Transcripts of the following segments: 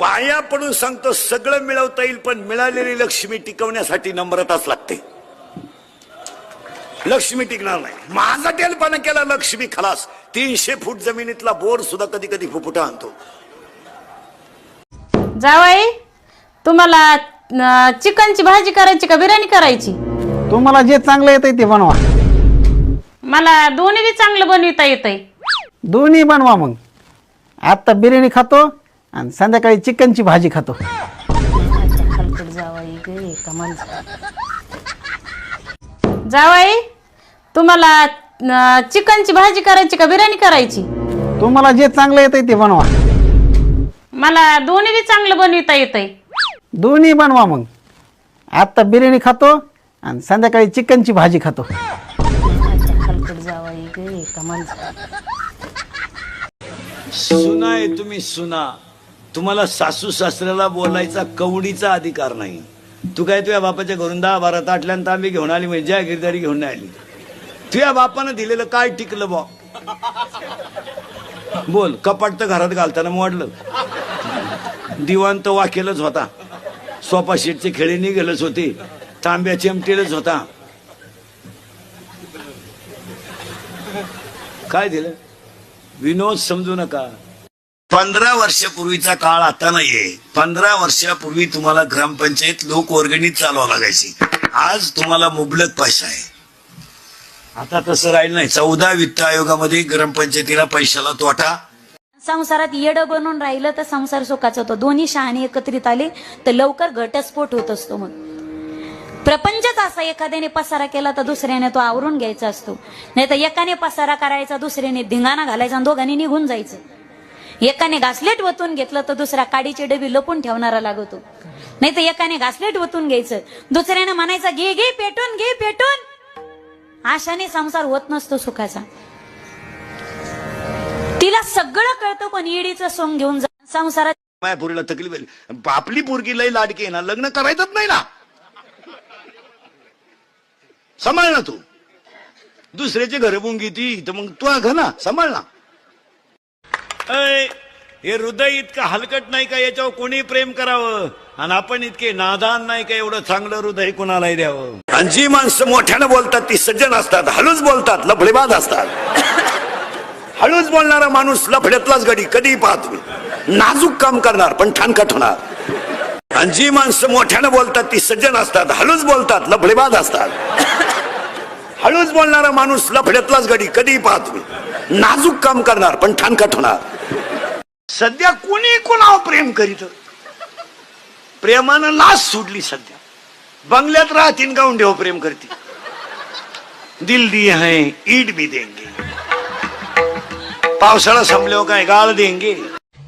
पाया पडून सांगतो सगळं मिळवता येईल पण मिळालेली लक्ष्मी टिकवण्यासाठी नम्रताच लागते. लक्ष्मी टिकणार नाही. माझा टेलपणा केला लक्ष्मी खलास. तीनशे फूट जमिनीतला बोर सुद्धा कधी कधी फुफुटा आणतो. जावाई तुम्हाला अं, चिकनची भाजी करायची का बिर्याणी करायची? तुम्हाला जे चांगलं येतंय ते बनवा. मला दोन्ही बी चांगलं बनविता येतंय. दोन्ही बनवा मग. आत्ता बिर्याणी खातो आणि संध्याकाळी चिकनची भाजी खातो. हलकट जावाई गे कमाल जावाई तुम्हाला अं, चिकनची भाजी करायची का बिर्याणी करायची? तुम्हाला जे चांगलं येतंय ते बनवा. मला दोन्ही बी चांगलं बनविता येतंय. दोन्ही बनवा मग. आत्ता बिर्याणी खातो आणि संध्याकाळी चिकनची भाजी खातो. हलकट जावाई गे कमाल सुना आहे तुम्ही सुना. तुम्हाला सासू सासऱ्याला बोलायचा कवडीचा अधिकार नाही. तू काय तुझ्या बापाच्या घरून दहा बारा ताटल्यानंतर आम्ही घेऊन आली म्हणजे जय गिरदारी घेऊन नाही आली. तुझ्या बापानं दिलेलं काय टिकलं बा बोल कपाट तर घरात घालताना मोडलं दिवाण तर वाकेलच होता. सोफा शीटचे खेळी निघेलच होते. तांब्या चिमटेलच होता. काय दिलं? विनोद समजू नका. पंधरा वर्षापूर्वीचा काळ आता नाहीये. पंधरा वर्षापूर्वी तुम्हाला ग्रामपंचायत लोकवर्गणीत चालवा लागायची. आज तुम्हाला मुबलक पैसा आहे. आता तसं राहिलं नाही. चौदा वित्त आयोगामध्ये ग्रामपंचायतीला पैशाला तोटा. संसारात येड बनून राहिलं तर संसार सुखाचा होतो. दोन्ही शहाणे एकत्रित आले तर लवकर घटस्फोट होत असतो मग प्रपंचच असा एखाद्याने पसारा केला तर दुसऱ्याने तो आवरून घ्यायचा असतो. नाही तर एकाने पसारा करायचा दुसऱ्याने धिंगाणा घालायचा आणि दोघांनी निघून जायचं. एकाने घासलेट वतून घेतलं तर दुसरा काडीची डबी लपून ठेवणारा लागतो. नाही तर एकाने घासलेट वतून घ्यायचं. दुसऱ्याने म्हणायचं घे घे पेटून घे पेटून. आशाने संसार होत नसतो सुखाचा. तिला सगळं कळतं पण ईडीचं सोंग घेऊन जा संसारात माझ्या पोरीला तकलीफ आपली पोरगी लय लाडकी आहे ना लग्न करायचंच नाही ना. सांभाळ ना तू. दुसऱ्याचे घर बुंगी ती तर मग तू घ ना सांभाळ ना. अय, हे हृदय इतकं हलकट नाही का? याच्यावर कोणी प्रेम करावं? आणि आपण इतके नादान नाही का? एवढं चांगलं हृदय कुणालाही द्यावं? आणि जी माणसं मोठ्यानं बोलतात ती सज्जन असतात हळूच बोलतात लफडेबाज असतात. हळूच बोलणारा माणूस लफड्यातलाच गडी कधी पाहतो नाजूक काम करणार पण ठाणकट होणार. आणि जी माणसं मोठ्यानं बोलतात ती सज्जन असतात हळूच बोलतात लफडेबाज असतात. हळूच बोलणारा माणूस लफड्यातलाच गडी कधी पाहतो नाजूक काम करणार पण ठाणकट होणार. सध्या कोणी कोणावर प्रेम करीत? प्रेमानं लाच सोडली सध्या. बंगल्यात राहतीन गाऊन देव प्रेम करते. दिल दिए हैं ईट भी देंगे. पावसाळा संपल्यावर काय गाळ देंगे?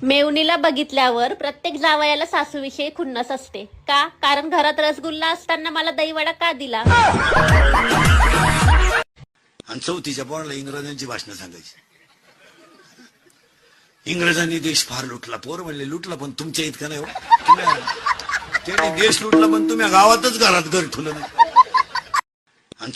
मेवणीला बघितल्यावर प्रत्येक जावयाला सासूविषयी खुन्नस असते. का? कारण घरात रसगुल्ला असताना मला दहीवडा का दिला? आणि चौथीच्या पोराला इंग्रजांची भाषणं सांगायची. इंग्रजांनी देश फार लुटला पोर म्हणले लुटला पण तुमच्या इतका नाही हो. त्यांनी देश लुटला पण तुम्ही गावातच घरात घर ठेवलं नाही.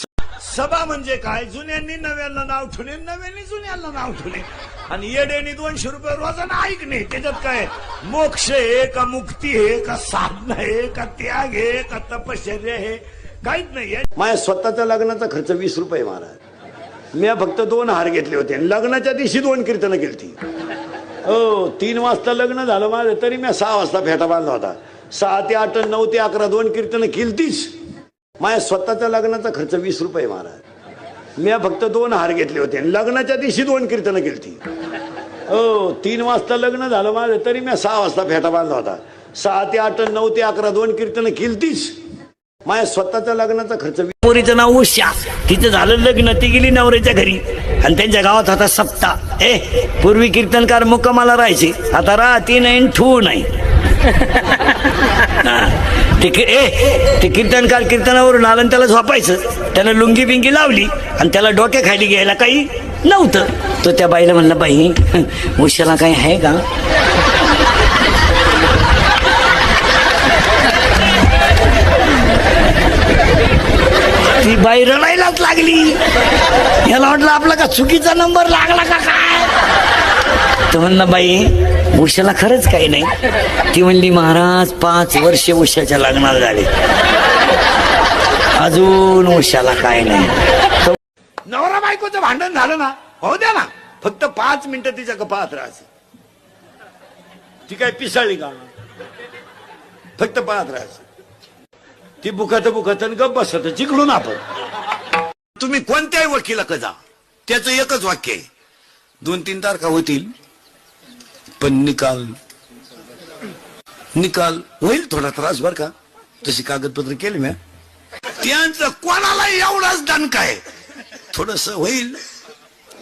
सभा म्हणजे काय? जुन्यांनी नव्याला नाव ठेवले नव्याने जुन्यांना नाव ठेवले. आणि येड्यानी दोनशे रुपये रोजानं ऐकणे त्याच्यात काय? मोक्ष आहे का मुक्ती आहे का साधना आहे का त्याग आहे का तपश्चर्या आहे. काहीच नाही. माझ्या स्वतःच्या लग्नाचा खर्च वीस रुपये महाराज. मी फक्त दोन हार घेतले होते आणि लग्नाच्या दिवशी दोन कीर्तनं केली हो तीन वाजता लग्न झालं माझं तरी मी सहा वाजता फेटा बांधला होता. सहा ते आठ नऊ ते अकरा दोन कीर्तनं केलतीच माझ्या स्वतःच्या लग्नाचा खर्च वीस रुपये महाराज. मी फक्त दोन हार घेतले होते आणि लग्नाच्या दिवशी दोन कीर्तनं केलती. हो तीन वाजता लग्न झालं माझं तरी मी सहा वाजता फेटा बांधला होता. सहा ते आठ नऊ ते अकरा दोन कीर्तनं केलतीच माझ्या स्वतःच्या लग्नाचा खर्च पोरीचं नाव उषा. तिचं झालं लग्न ती गेली नवऱ्याच्या घरी. आणि त्यांच्या गावात होता सप्ता. ए पूर्वी कीर्तनकार मुक्कामाला राहायचे. आता राहती नाही ठू नाही. ते ए ते कीर्तनकार कीर्तनावरून आलं आणि त्याला झोपायचं. त्यानं लुंगी बिंगी लावली आणि त्याला डोक्या खाली घ्यायला काही नव्हतं. तो त्या बाईला म्हणला बाई उशाला काही आहे का? ती बाई रडायलाच लागली. याला वाटलं आपला का चुकीचा नंबर लागला का काय? तर म्हणलं बाई उषाला खरंच काही नाही. ती म्हणली महाराज पाच वर्ष उषाच्या लग्नाला झाले. अजून उषाला काय नाही. नवरा बायकोचं भांडण झालं ना हो द्या ना. फक्त पाच मिनिटं तिच्या कपात राहायचं. ती काय पिसाळी का? फक्त पाहत राहायचं. ती बुखात बुखात गप बसत चिकडून आपण. तुम्ही कोणत्याही वकिलाकडे जा त्याचं एकच वाक्य आहे. दोन तीन तारखा होतील पण निकाल निकाल होईल थोडा त्रास बर का? तशी कागदपत्र केली म्या त्यांचं कोणाला एवढाच दणका आहे. थोडस होईल.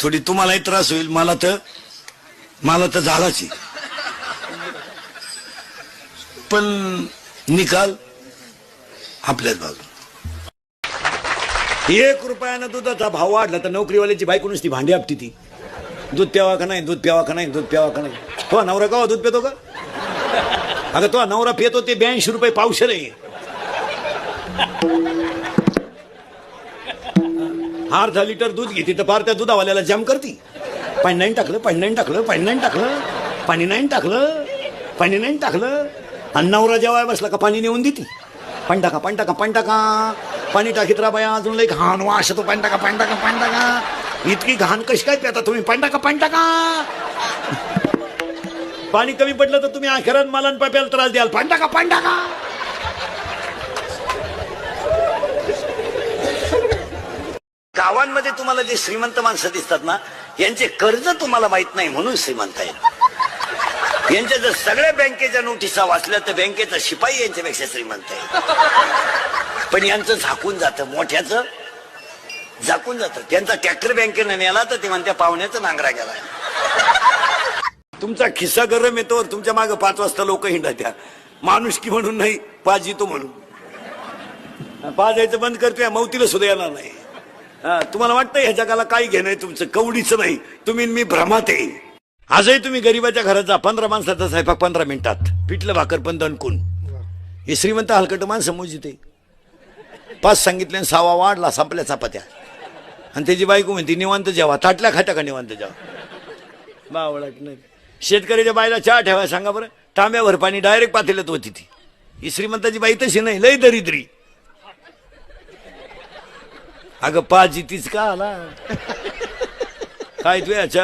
थोडी तुम्हालाही त्रास होईल. मला तर मला तर झालाच पण निकाल आपल्याच बाजू एक रुपयानं दुधाचा भाव वाढला तर नोकरीवाल्याची बायको नुसती भांडी आपटी ती. दूध प्यावा का नाही? दूध प्यावा का नाही? दूध प्यावा का नाही? तो नवरा का दूध पितो का? अगं तो नवरा पितो ते ब्याऐंशी रुपये पावशे आहे. अर्धा लिटर दूध घेते तर पार त्या दुधावाल्याला जाम करती. पाणी नाही टाकलं पाणी नाही टाकलं पाणी नाही टाकलं पाणी नाही टाकलं पाणी नाही टाकलं. आणि नवरा जेवाय बसला का पाणी नेऊन देती. पण टाका पण टाका पण टाका. पाणी टाकीत राहा बाया अजून लई घाण वास तो पाणी टाका पाणी टाका पाणी टाका इतकी घाण कशी काय पिता तुम्ही? पाणी टाका पाणी टाका पाणी कमी पडलं तर तुम्ही अखेरात मला पाप्याला त्रास द्याल. पाणी टाका पाणी टाका गावांमध्ये तुम्हाला जे श्रीमंत माणसं दिसतात ना यांचे कर्ज तुम्हाला माहीत नाही म्हणून श्रीमंत आहे यांच्या जर सगळ्या बँकेच्या नोटिसा वाचल्या तर बँकेचा शिपाई यांच्यापेक्षा श्रीमंत आहे पण यांचं झाकून जातं मोठ्याचं झाकून जातं. त्यांचा ट्रॅक्टर बँकेनं नेला तर ते म्हणत्या पाहुण्याचं नांगरा गेला. तुमचा खिस्सा गरम येतो तुमच्या मागे पाच वाजता लोक हिंडा त्या माणूस की म्हणून नाही पाच येतो म्हणून. पाच यायचं बंद करतोय मौतीला सुद्धा येणार नाही. हा, तुम्हाला वाटतं ह्या जगाला काय घेणं आहे तुमचं? कवडीचं नाही. तुम्ही मी भ्रमात आहे. आजही तुम्ही गरीबाच्या घरात जा. पंधरा माणसाचा स्वयंपाक पंधरा मिनिटात. पिठलं भाकर पण दणकून. हे श्रीमंत हलकट माणसं मोजिते पाच सांगितले आणि सहावा वाढला संपल्या चपात्या. आणि त्याची बायको म्हणते निवांत जेवा ताटल्या खात्या का निवांत जेवा? बावळट नाही. शेतकऱ्याच्या बाईला चहा ठेवा सांगा बरं तांब्यावर पाणी डायरेक्ट पातेल्यात होती ती. ही श्रीमंताची बाई तशी नाही लय दरिद्री. अगं पाच तीच का आला? काय तू याच्या